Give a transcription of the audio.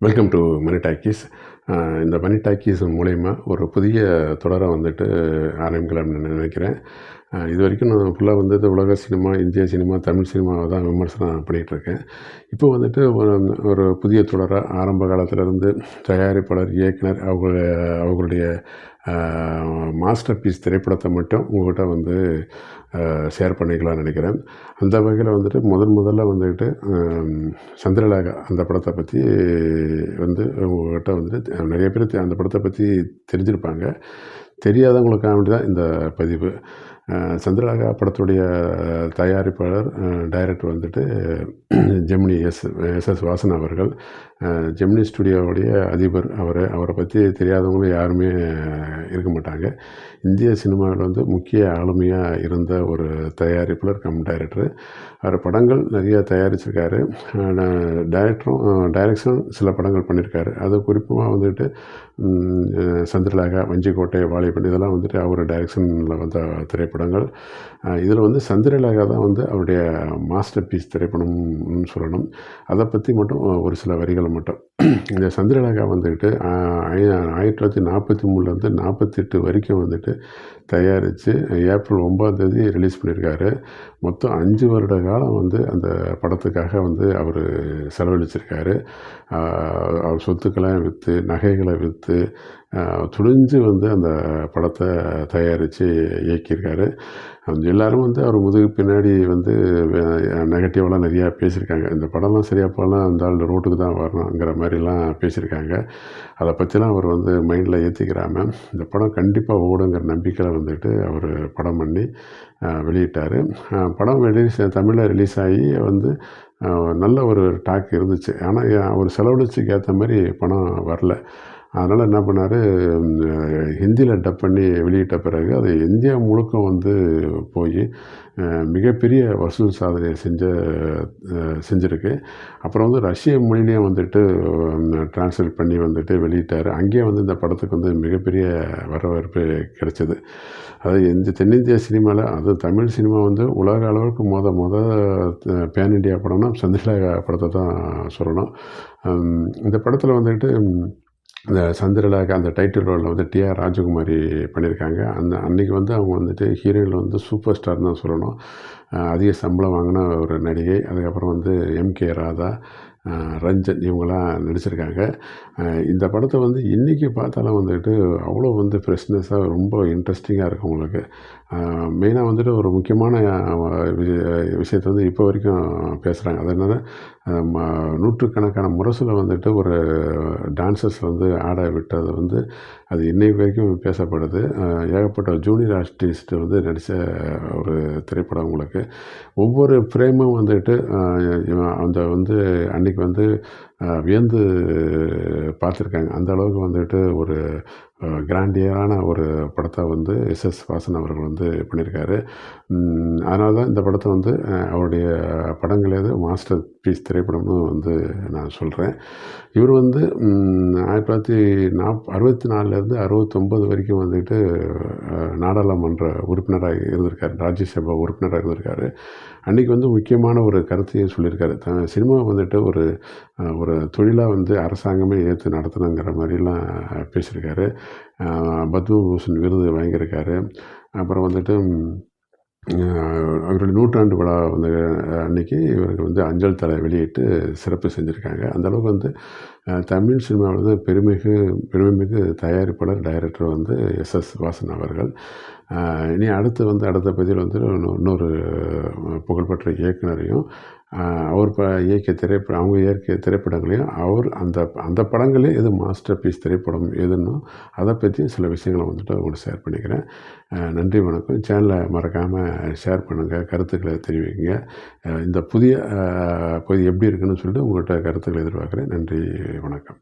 Welcome to money talkies இந்த மணி talkies மூலயமா ஒரு புதிய தொடரை வந்துட்டு ஆரம்பிக்கலாம்னு நினைக்கிறேன். இது வரைக்கும் நான் ஃபுல்லாக வந்துட்டு உலக சினிமா இந்திய சினிமா தமிழ் சினிமாவை தான் விமர்சனம் பண்ணிகிட்டு இருக்கேன் இப்போ வந்துட்டு ஒரு ஒரு புதிய தொடராக ஆரம்ப காலத்திலேருந்து தயாரிப்பாளர் இயக்குனர் அவங்க அவங்களுடைய மாஸ்டர் பீஸ் திரைப்படத்தை மட்டும் உங்கள்கிட்ட வந்து ஷேர் பண்ணிக்கலாம்னு நினைக்கிறேன். அந்த வகையில் வந்துட்டு முதன் முதல்ல வந்துக்கிட்டு சந்திரலாகா சந்திரலேகா அந்த படத்தை பற்றி வந்து உங்கள்கிட்ட வந்துட்டு நிறைய பேர் அந்த படத்தை பற்றி தெரிஞ்சிருப்பாங்க. தெரியாதவங்களுக்காக வேண்டி தான் இந்த பதிவு. சந்திரலாகா சந்திரலேகா படத்துடைய தயாரிப்பாளர் டைரக்டர் வந்துட்டு Gemini S S S Vasan அவர்கள். ஜெமினி ஸ்டுடியோவுடைய அதிபர் அவர் அவரை பற்றி தெரியாதவங்களும் யாருமே இருக்க மாட்டாங்க. இந்திய சினிமாவில் வந்து முக்கிய ஆளுமையாக இருந்த ஒரு தயாரிப்பாளர் கம் டைரக்டர். அவர் படங்கள் நிறையா தயாரிச்சிருக்காரு. டைரக்டரும் டைரக்ஷன் சில படங்கள் பண்ணியிருக்காரு அது குறிப்பாக வந்துட்டு சந்திரலாகா சந்திரலேகா வஞ்சிக்கோட்டை வாலிபன் இதெல்லாம் வந்துட்டு அவர் டைரக்ஷனில் வந்த திரைப்படங்கள். இதில் வந்து சந்திரலாகா தான் வந்து அவருடைய மாஸ்டர் பீஸ் திரைப்படம்னு சொல்லணும். அதை பற்றி மட்டும் ஒரு சில வரிகள் மட்டும் இந்த சந்திரலேகா வந்துக்கிட்டு ஆயிரத்தி தொள்ளாயிரத்தி நாற்பத்தி மூணுலேருந்து நாற்பத்தெட்டு வரைக்கும் வந்துட்டு தயாரித்து ஏப்ரல் ஒன்பதாம் ரிலீஸ் பண்ணியிருக்காரு மொத்தம் அஞ்சு வருட காலம் வந்து அந்த படத்துக்காக வந்து அவர் செலவழிச்சிருக்காரு. அவர் சொத்துக்களை விற்று நகைகளை விற்று துணிஞ்சு வந்து அந்த படத்தை தயாரித்து இயக்கியிருக்காரு. அந்த எல்லாரும் வந்து அவர் முதுகு பின்னாடி வந்து நெகட்டிவெலாம் நிறையா பேசியிருக்காங்க. இந்த படம்லாம் சரியாக போகலாம் அந்த ஆள் ரோட்டுக்கு தான் வரணுங்கிற மாதிரிலாம் பேசியிருக்காங்க. அதை பற்றிலாம் அவர் வந்து மைண்டில் ஏற்றிக்கிறாம இந்த படம் கண்டிப்பாக ஓடுங்கிற நம்பிக்கையில் வந்துட்டு அவர் படம் பண்ணி வெளியிட்டார். படம் ரிலீஸ் தமிழில் ரிலீஸ் ஆகி வந்து நல்ல ஒரு டாக் இருந்துச்சு. ஆனால் அவர் செலவழிச்சுக்கு ஏற்ற மாதிரி பணம் வரல. அதனால் என்ன பண்ணார் ஹிந்தியில் டப் பண்ணி வெளியிட்ட பிறகு அது இந்தியா முழுக்க வந்து போய் மிகப்பெரிய வசூல் சாதனையை செஞ்ச செஞ்சுருக்கு. அப்புறம் வந்து ரஷ்ய மொழியிலையும் வந்துட்டு டிரான்ஸ்லேட் பண்ணி வந்துட்டு வெளியிட்டார். அங்கேயே வந்து இந்த படத்துக்கு வந்து மிகப்பெரிய வரவேற்பு கிடைச்சது. அது இந்த தென்னிந்திய சினிமாவில் அது தமிழ் சினிமா வந்து உலக அளவுக்கு மொத மொத பேன் இண்டியா படம்னா சந்திரலேகா படத்தை தான் சொல்லணும். இந்த படத்தில் வந்துட்டு ம், இந்த சந்திரலேகா அந்த டைட்டில் ரோலில் வந்து டிஆர் ராஜகுமாரி பண்ணியிருக்காங்க. அந்த அன்றைக்கி வந்து அவங்க வந்துட்டு ஹீரோயில் வந்து சூப்பர் ஸ்டார் தான் சொல்லணும். அதிக சம்பளம் வாங்கின ஒரு நடிகை. அதுக்கப்புறம் வந்து எம்கே ராதா ரஞ்சன் இவங்களாம் நடிச்சிருக்காங்க. இந்த படத்தை வந்து இன்றைக்கி பார்த்தாலும் வந்துட்டு அவ்வளோ வந்து ஃப்ரெஷ்னஸாக ரொம்ப இன்ட்ரெஸ்டிங்காக இருக்கும் உங்களுக்கு. மெயினாக வந்துட்டு ஒரு முக்கியமான விஷயத்தை வந்து இப்போ வரைக்கும் பேசுகிறாங்க அது நூற்றுக்கணக்கான முரசில் வந்துட்டு ஒரு டான்சர்ஸ் வந்து ஆட விட்டது வந்து அது இன்னைக்கு வரைக்கும் பேசப்படுது. ஏகப்பட்ட ஜூனியர் ஆர்டிஸ்ட் வந்து நடித்த ஒரு திரைப்படம் உங்களுக்கு. ஒவ்வொரு ஃப்ரேமும் வந்துட்டு அந்த வந்து அன்றைக்கி வந்து வியந்து பார்த்துருக்காங்க. அந்த அளவுக்கு வந்துட்டு ஒரு கிராண்டியரான ஒரு படத்தை வந்து எஸ்எஸ் வாசன் அவர்கள் வந்து பண்ணியிருக்காரு. அதனால தான் இந்த படத்தை வந்து அவருடைய படங்களேது மாஸ்டர் பீஸ் திரைப்படம்னு வந்து நான் சொல்கிறேன் இவர் வந்து ஆயிரத்தி தொள்ளாயிரத்தி நாப் அறுபத்தி நாலுலேருந்து அறுபத்தொம்பது வரைக்கும் வந்துட்டு நாடாளுமன்ற உறுப்பினராக இருந்திருக்காரு. ராஜ்யசபா உறுப்பினராக இருந்திருக்காரு. அன்றைக்கி வந்து முக்கியமான ஒரு கருத்தையும் சொல்லியிருக்காரு. த சினிமா வந்துட்டு ஒரு ஒரு தொழிலாக வந்து அரசாங்கமே ஏற்று நடத்தணுங்கிற மாதிரிலாம் பேசியிருக்காரு. பத்மபூஷன் விருது வாங்கியிருக்காரு. அப்புறம் வந்துட்டு அவருடைய நூற்றாண்டு விழா வந்து அன்னைக்கு இவருக்கு வந்து அஞ்சல் தலை வெளியிட்டு சிறப்பு செஞ்சுருக்காங்க. அந்த அளவுக்கு வந்து தமிழ் சினிமாவில் வந்து பெருமிகு பெருமைமிகு தயாரிப்பாளர் டைரக்டர் வந்து எஸ் எஸ் வாசன் அவர்கள். இனி அடுத்து வந்து அடுத்த பதிவில் வந்து இன்னொரு புகழ்பெற்ற இயக்குனரையும் அவர் ப இயக்கிய திரைப்பட அவங்க இயக்கிய திரைப்படங்களையும் அவர் அந்த அந்த படங்களே எது மாஸ்டர் பீஸ் திரைப்படம் எதுன்னு அதை பற்றி சில விஷயங்களை வந்துட்டு உங்களுக்கு ஷேர் பண்ணிக்கிறேன். நன்றி வணக்கம். சேனலை மறக்காமல் ஷேர் பண்ணுங்கள் கருத்துக்களை தெரிவிங்க. இந்த புதிய அஹ், பகுதி எப்படி இருக்குன்னு சொல்லிட்டு உங்கள்கிட்ட கருத்துக்களை எதிர்பார்க்குறேன். நன்றி வணக்கம்.